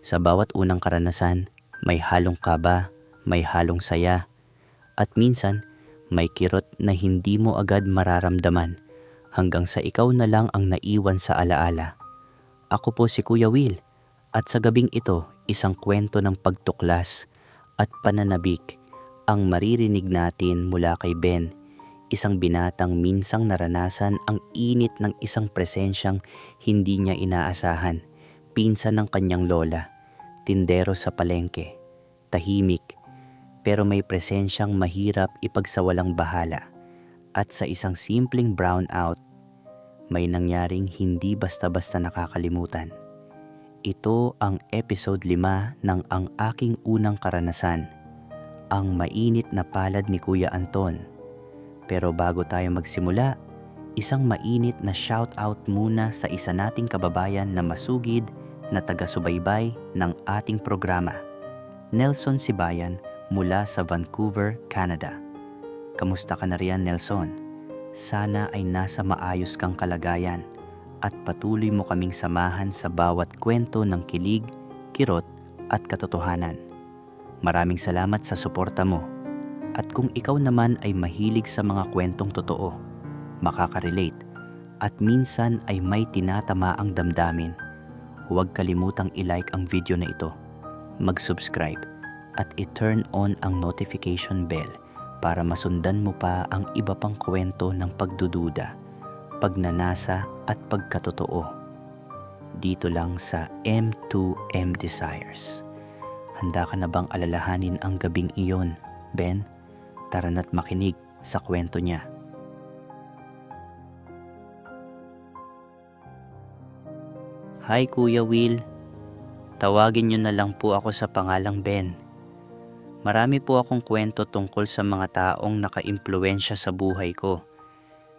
Sa bawat unang karanasan, may halong kaba, may halong saya, at minsan may kirot na hindi mo agad mararamdaman hanggang sa ikaw na lang ang naiwan sa alaala. Ako po si Kuya Will at sa gabing ito isang kwento ng pagtuklas at pananabik ang maririnig natin mula kay Ben, isang binatang minsang naranasan ang init ng isang presensyang hindi niya inaasahan, pinsan ng kanyang lola, tindero sa palengke, tahimik, pero may presensyang mahirap ipagsawalang bahala. At sa isang simpleng brownout, may nangyaring hindi basta-basta nakakalimutan. Ito ang episode 5 ng Ang Aking Unang Karanasan, ang mainit na palad ni Kuya Anton. Pero bago tayo magsimula, isang mainit na shoutout muna sa isa nating kababayan na masugid na taga-subaybay ng ating programa, Nelson Sibayan mula sa Vancouver, Canada. Kamusta ka na riyan, Nelson? Sana ay nasa maayos kang kalagayan at patuloy mo kaming samahan sa bawat kwento ng kilig, kirot at katotohanan. Maraming salamat sa suporta mo. At kung ikaw naman ay mahilig sa mga kwentong totoo, makaka-relate, at minsan ay may tinatama ang damdamin, huwag kalimutang i-like ang video na ito, mag-subscribe, at i-turn on ang notification bell para masundan mo pa ang iba pang kwento ng pagdududa, pagnanasa at pagkatotoo. Dito lang sa M2M Desires. Handa ka na bang alalahanin ang gabing iyon, Ben? Tara na't makinig sa kwento niya. Hi Kuya Will, tawagin niyo na lang po ako sa pangalang Ben. Marami po akong kwento tungkol sa mga taong nakaimpluensya sa buhay ko.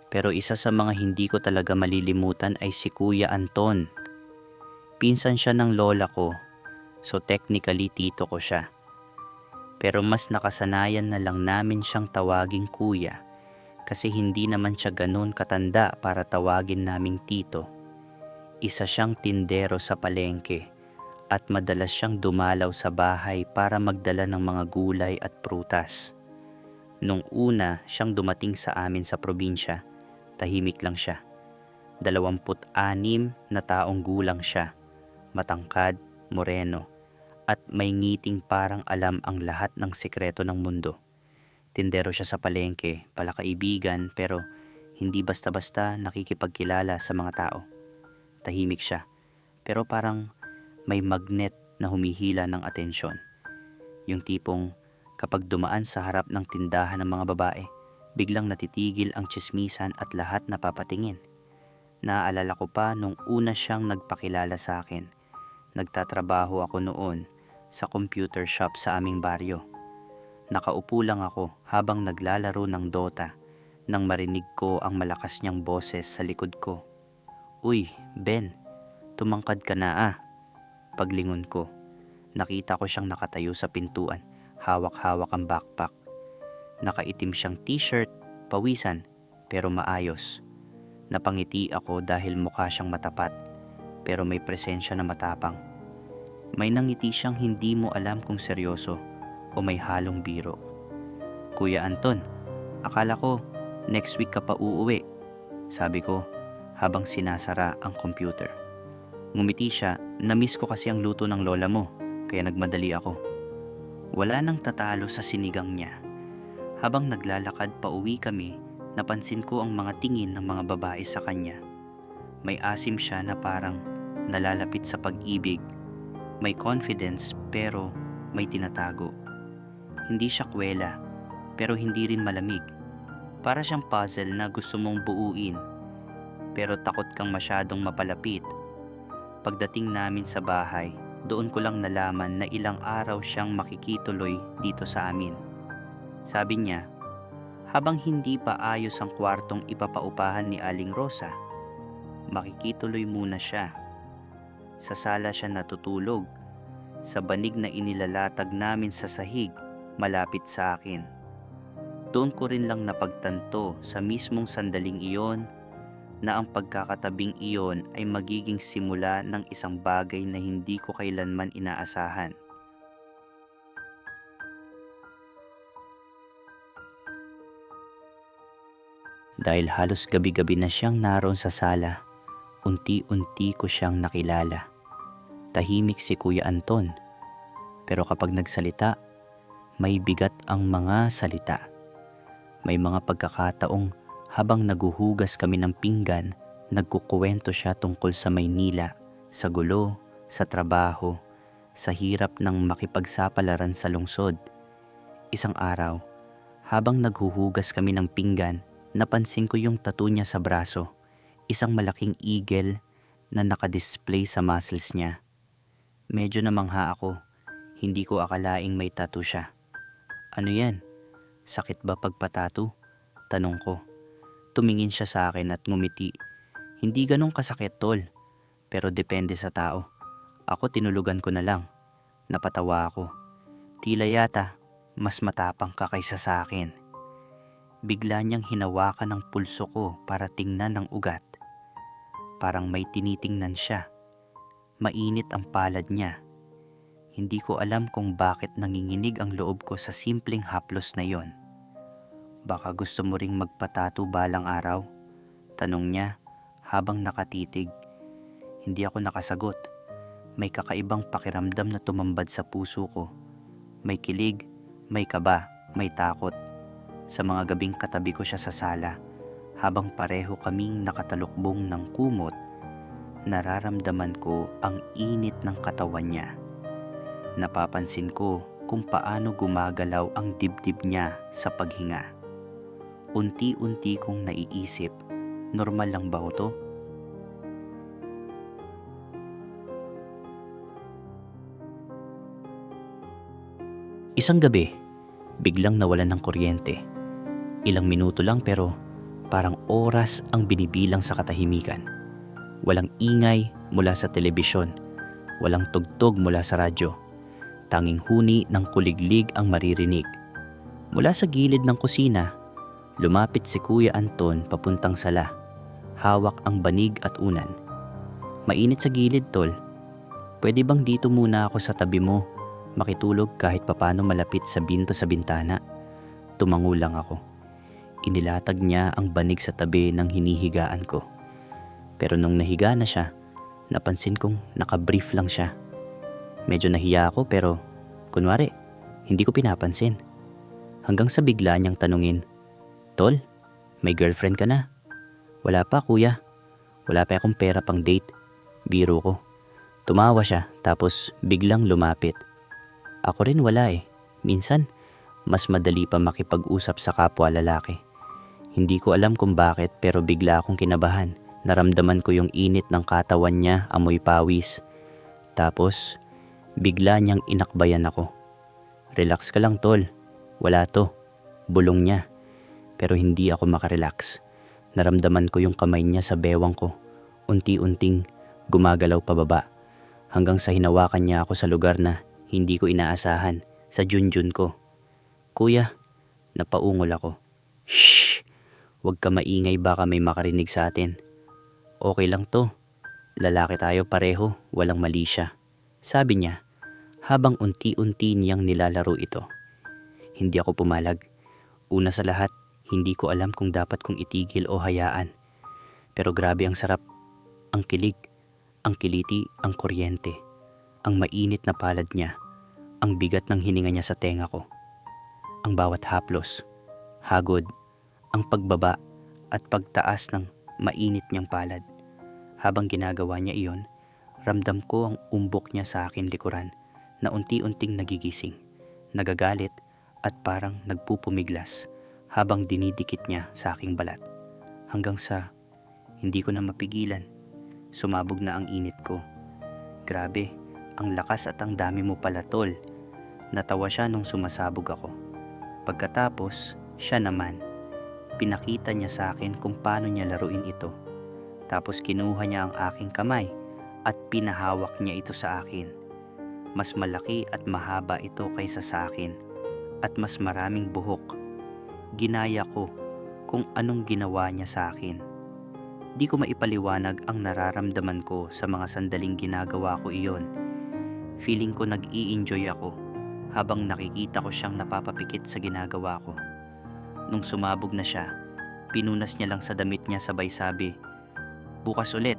Pero isa sa mga hindi ko talaga malilimutan ay si Kuya Anton. Pinsan siya ng lola ko, so technically tito ko siya. Pero mas nakasanayan na lang namin siyang tawaging kuya kasi hindi naman siya ganun katanda para tawagin naming tito. Isa siyang tindero sa palengke at madalas siyang dumalaw sa bahay para magdala ng mga gulay at prutas. Nung una siyang dumating sa amin sa probinsya, tahimik lang siya. Dalawamput anim na taong gulang siya, matangkad, moreno, at may ngiting parang alam ang lahat ng sikreto ng mundo. Tindero siya sa palengke, palakaibigan pero hindi basta-basta nakikipagkilala sa mga tao. Tahimik siya, pero parang may magnet na humihila ng atensyon. Yung tipong kapag dumaan sa harap ng tindahan ng mga babae, biglang natitigil ang chismisan at lahat napapatingin. Naaalala ko pa nung una siyang nagpakilala sa akin. Nagtatrabaho ako noon sa computer shop sa aming baryo. Nakaupo lang ako habang naglalaro ng Dota nang marinig ko ang malakas niyang boses sa likod ko. Uy, Ben, tumangkad ka na ah. Paglingon ko, nakita ko siyang nakatayo sa pintuan, hawak-hawak ang backpack. Nakaitim siyang t-shirt, pawisan, pero maayos. Napangiti ako dahil mukha siyang matapat, pero may presensya na matapang. May nangiti siyang hindi mo alam kung seryoso o may halong biro. Kuya Anton, akala ko next week ka pa uuwi. Sabi ko habang sinasara ang computer. Ngumiti siya, na-miss ko kasi ang luto ng lola mo, kaya nagmadali ako. Wala nang tatalo sa sinigang niya. Habang naglalakad pa uwi kami, napansin ko ang mga tingin ng mga babae sa kanya. May asim siya na parang nalalapit sa pag-ibig. May confidence pero may tinatago. Hindi siya kwela, pero hindi rin malamig. Para siyang puzzle na gusto mong buuin, pero takot kang masyadong mapalapit. Pagdating namin sa bahay, doon ko lang nalaman na ilang araw siyang makikituloy dito sa amin. Sabi niya, habang hindi pa ayos ang kwartong ipapaupahan ni Aling Rosa, makikituloy muna siya. Sa sala siya natutulog, sa banig na inilalatag namin sa sahig malapit sa akin. Doon ko rin lang napagtanto sa mismong sandaling iyon na ang pagkakatabing iyon ay magiging simula ng isang bagay na hindi ko kailanman inaasahan. Dahil halos gabi-gabi na siyang naroon sa sala, unti-unti ko siyang nakilala. Tahimik si Kuya Anton, pero kapag nagsalita, may bigat ang mga salita. May mga pagkakataong habang naguhugas kami ng pinggan, nagkukuwento siya tungkol sa Maynila, sa gulo, sa trabaho, sa hirap ng makipagsapalaran sa lungsod. Isang araw, habang naghuhugas kami ng pinggan, napansin ko yung tattoo niya sa braso, isang malaking eagle na nakadisplay sa muscles niya. Medyo namangha ako, hindi ko akalaing may tattoo siya. Ano yan? Sakit ba pagpatato? Tanong ko. Tumingin siya sa akin at ngumiti. Hindi ganong kasakit tol, pero depende sa tao. Ako tinulugan ko na lang. Napatawa ako. Tila yata, mas matapang ka kaysa sa akin. Bigla niyang hinawakan ng pulso ko para tingnan ng ugat. Parang may tinitingnan siya. Mainit ang palad niya. Hindi ko alam kung bakit nanginginig ang loob ko sa simpleng haplos na yon. Baka gusto mo ring magpatato balang araw? Tanong niya habang nakatitig. Hindi ako nakasagot. May kakaibang pakiramdam na tumambad sa puso ko. May kilig, may kaba, may takot. Sa mga gabing katabi ko siya sa sala, habang pareho kaming nakatalukbong ng kumot, nararamdaman ko ang init ng katawan niya. Napapansin ko kung paano gumagalaw ang dibdib niya sa paghinga. Unti-unti kong naiisip, normal lang ba to? Isang gabi, biglang nawalan ng kuryente. Ilang minuto lang pero parang oras ang binibilang sa katahimikan. Walang ingay mula sa telebisyon, walang tugtog mula sa radyo. Tanging huni ng kuliglig ang maririnig. Mula sa gilid ng kusina, lumapit si Kuya Anton papuntang sala. Hawak ang banig at unan. Mainit sa gilid, tol. Pwede bang dito muna ako sa tabi mo makitulog kahit papano malapit sa binto sa bintana. Tumango lang ako. Inilatag niya ang banig sa tabi ng hinihigaan ko. Pero nung nahiga na siya, napansin kong nakabrief lang siya. Medyo nahiya ako pero kunwari, hindi ko pinapansin. Hanggang sa bigla niyang tanungin, Tol, may girlfriend ka na? Wala pa kuya. Wala pa akong pera pang date. Biro ko. Tumawa siya tapos biglang lumapit. Ako rin wala eh. Minsan, mas madali pa makipag-usap sa kapwa lalaki. Hindi ko alam kung bakit pero bigla akong kinabahan. Naramdaman ko yung init ng katawan niya amoy pawis. Tapos, bigla niyang inakbayan ako. Relax ka lang tol. Wala to. Bulong niya. Pero hindi ako makarelax. Naramdaman ko yung kamay niya sa bewang ko. Unti-unting gumagalaw pababa. Hanggang sa hinawakan niya ako sa lugar na hindi ko inaasahan sa junjun ko. Kuya, napaungol ako. Shh! Huwag ka maingay baka may makarinig sa atin. Okay lang to. Lalaki tayo pareho, walang mali siya. Sabi niya, habang unti-unti niyang nilalaro ito. Hindi ako pumalag. Una sa lahat, hindi ko alam kung dapat kong itigil o hayaan. Pero grabe ang sarap. Ang kilig, ang kiliti, ang kuryente. Ang mainit na palad niya. Ang bigat ng hininga niya sa tenga ko. Ang bawat haplos, hagod, ang pagbaba at pagtaas ng mainit niyang palad. Habang ginagawa niya iyon, ramdam ko ang umbok niya sa akin likuran na unti-unting nagigising, nagagalit at parang nagpupumiglas habang dinidikit niya sa aking balat. Hanggang sa hindi ko na mapigilan, sumabog na ang init ko. Grabe, ang lakas at ang dami mo pala tol. Natawa siya nung sumasabog ako. Pagkatapos, siya naman Pinakita niya sa akin kung paano niya laruin ito. Tapos kinuha niya ang aking kamay at pinahawak niya ito sa akin. Mas malaki at mahaba ito kaysa sa akin at mas maraming buhok. Ginaya ko kung anong ginawa niya sa akin. Di ko maipaliwanag ang nararamdaman ko sa mga sandaling ginagawa ko iyon. Feeling ko nag enjoy ako habang nakikita ko siyang napapapikit sa ginagawa ko. Nung sumabog na siya, pinunas niya lang sa damit niya sabay sabi, Bukas ulit,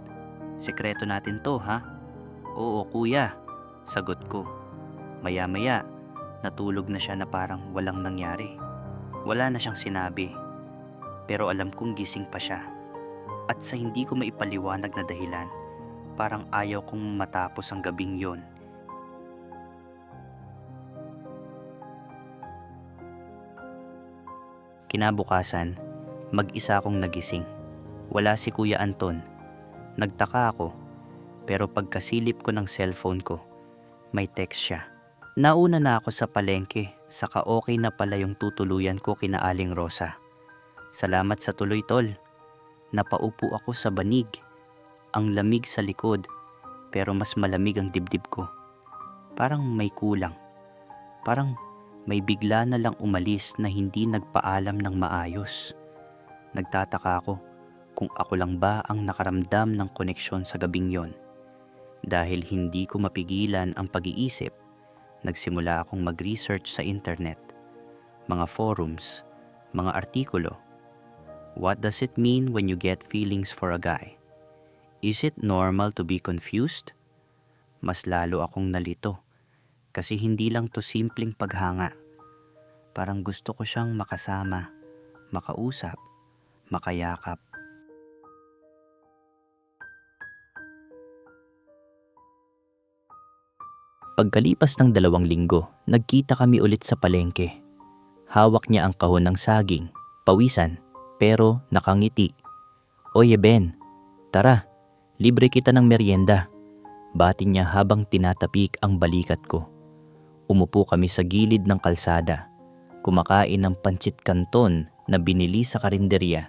sekreto natin to ha? Oo kuya, sagot ko. Maya-maya, natulog na siya na parang walang nangyari. Wala na siyang sinabi. Pero alam kong gising pa siya. At sa hindi ko maipaliwanag na dahilan, parang ayaw kong matapos ang gabing yon. Kinabukasan, mag-isa akong nagising. Wala si Kuya Anton. Nagtaka ako, pero pagkasilip ko ng cellphone ko, may text siya. Nauna na ako sa palengke, saka okay na pala yung tutuluyan ko kina Aling Rosa. Salamat sa tuloy tol. Napaupo ako sa banig. Ang lamig sa likod, pero mas malamig ang dibdib ko. Parang may kulang. Parang may bigla na lang umalis na hindi nagpaalam ng maayos. Nagtataka ako kung ako lang ba ang nakaramdam ng koneksyon sa gabing yon. Dahil hindi ko mapigilan ang pag-iisip, nagsimula akong mag-research sa internet, mga forums, mga artikulo. What does it mean when you get feelings for a guy? Is it normal to be confused? Mas lalo akong nalito kasi hindi lang to simpleng paghanga. Parang gusto ko siyang makasama, makausap, makayakap. Pagkalipas ng dalawang linggo, nagkita kami ulit sa palengke. Hawak niya ang kahon ng saging, pawisan, pero nakangiti. Oye Ben, tara, libre kita ng merienda. Bati niya habang tinatapik ang balikat ko. Umupo kami sa gilid ng kalsada. Kumakain ng pancit canton na binili sa karinderya.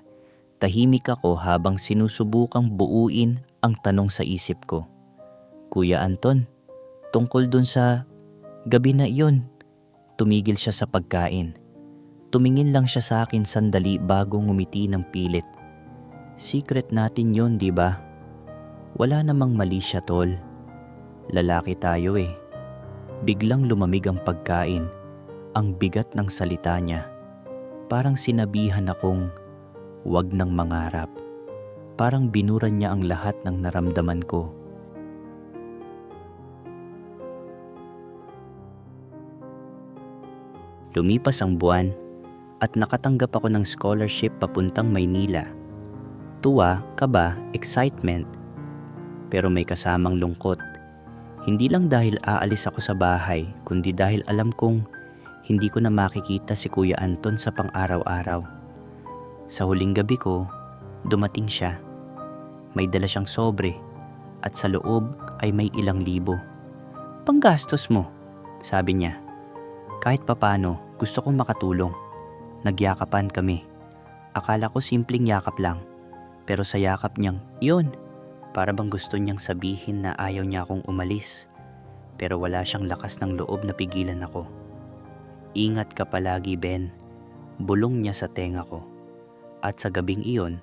Tahimik ako habang sinusubukang buuin ang tanong sa isip ko. Kuya Anton, tungkol dun sa gabi na iyon, tumigil siya sa pagkain. Tumingin lang siya sa akin sandali bago ngumiti ng pilit. Secret natin yon, di ba? Wala namang mali siya, tol. Lalaki tayo eh. Biglang lumamig ang pagkain. Ang bigat ng salita niya. Parang sinabihan akong wag nang mangarap. Parang binuran niya ang lahat ng naramdaman ko. Lumipas ang buwan at nakatanggap ako ng scholarship papuntang Maynila. Tuwa, kaba, excitement. Pero may kasamang lungkot. Hindi lang dahil aalis ako sa bahay, kundi dahil alam kong hindi ko na makikita si Kuya Anton sa pang-araw-araw. Sa huling gabi ko, dumating siya. May dala siyang sobre at sa loob ay may ilang libo. Panggastos mo, sabi niya. Kahit papano, gusto kong makatulong. Nagyakapan kami. Akala ko simpleng yakap lang. Pero sa yakap niyang, yun. Para bang gusto niyang sabihin na ayaw niya akong umalis. Pero wala siyang lakas ng loob na pigilan ako. Ingat ka palagi, Ben. Bulong niya sa tenga ko. At sa gabing iyon,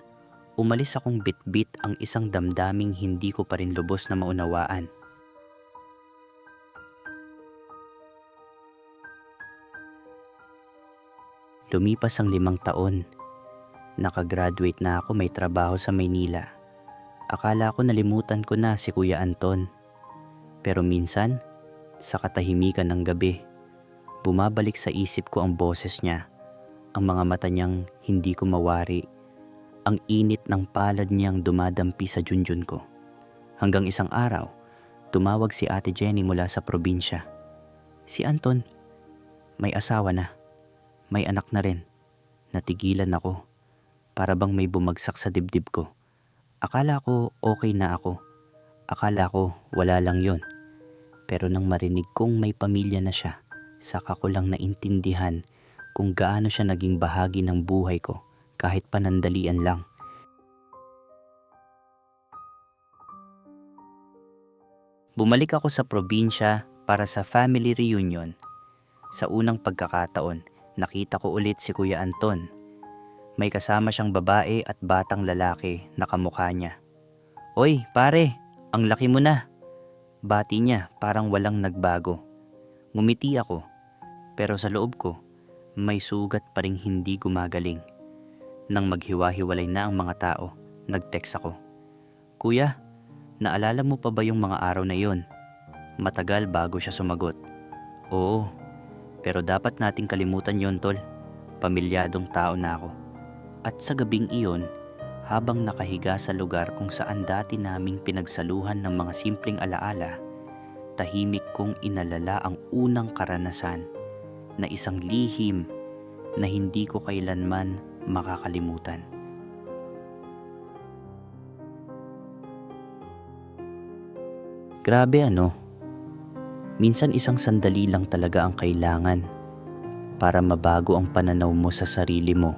umalis akong bitbit ang isang damdaming hindi ko pa rin lubos na maunawaan. Lumipas ang limang taon. Nakagraduate na ako may trabaho sa Maynila. Akala ko nalimutan ko na si Kuya Anton. Pero minsan, sa katahimikan ng gabi, bumabalik sa isip ko ang boses niya, ang mga mata niyang hindi ko mawari, ang init ng palad niyang dumadampi sa junjun ko. Hanggang isang araw, tumawag si Ate Jenny mula sa probinsya. Si Anton, may asawa na. May anak na rin. Natigilan ako. Para bang may bumagsak sa dibdib ko. Akala ko okay na ako. Akala ko wala lang yon. Pero nang marinig kong may pamilya na siya, saka ko lang naintindihan kung gaano siya naging bahagi ng buhay ko kahit panandalian lang. Bumalik ako sa probinsya para sa family reunion. Sa unang pagkakataon, nakita ko ulit si Kuya Anton. May kasama siyang babae at batang lalaki na kamukha niya. Oy, pare, ang laki mo na. Bati niya parang walang nagbago. Ngumiti ako, pero sa loob ko, may sugat pa ring hindi gumagaling. Nang maghiwa-hiwalay na ang mga tao, nag-text ako. Kuya, naalala mo pa ba yung mga araw na yon? Matagal bago siya sumagot. Oo, pero dapat nating kalimutan yon tol. Pamilyadong tao na ako. At sa gabing iyon, habang nakahiga sa lugar kung saan dati naming pinagsaluhan ng mga simpleng alaala, tahimik kong inalala ang unang karanasan na isang lihim na hindi ko kailanman makakalimutan. Grabe ano, minsan isang sandali lang talaga ang kailangan para mabago ang pananaw mo sa sarili mo,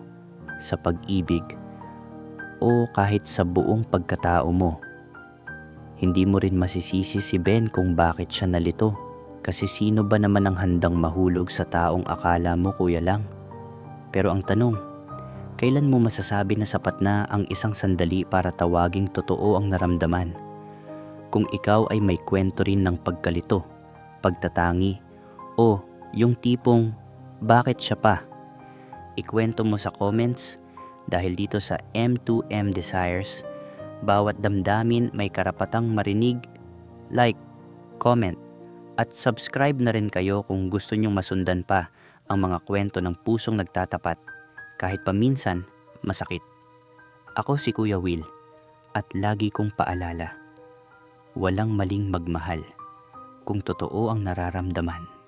sa pag-ibig, o kahit sa buong pagkatao mo. Hindi mo rin masisisi si Ben kung bakit siya nalito. Kasi sino ba naman ang handang mahulog sa taong akala mo kuya lang? Pero ang tanong, kailan mo masasabi na sapat na ang isang sandali para tawaging totoo ang naramdaman? Kung ikaw ay may kwento rin ng pagkalito, pagtatangi, o yung tipong bakit siya pa? Ikwento mo sa comments dahil dito sa M2M Desires, bawat damdamin may karapatang marinig, like, comment, at subscribe na rin kayo kung gusto nyong masundan pa ang mga kwento ng pusong nagtatapat kahit paminsan masakit. Ako si Kuya Will at lagi kong paalala, walang maling magmahal kung totoo ang nararamdaman.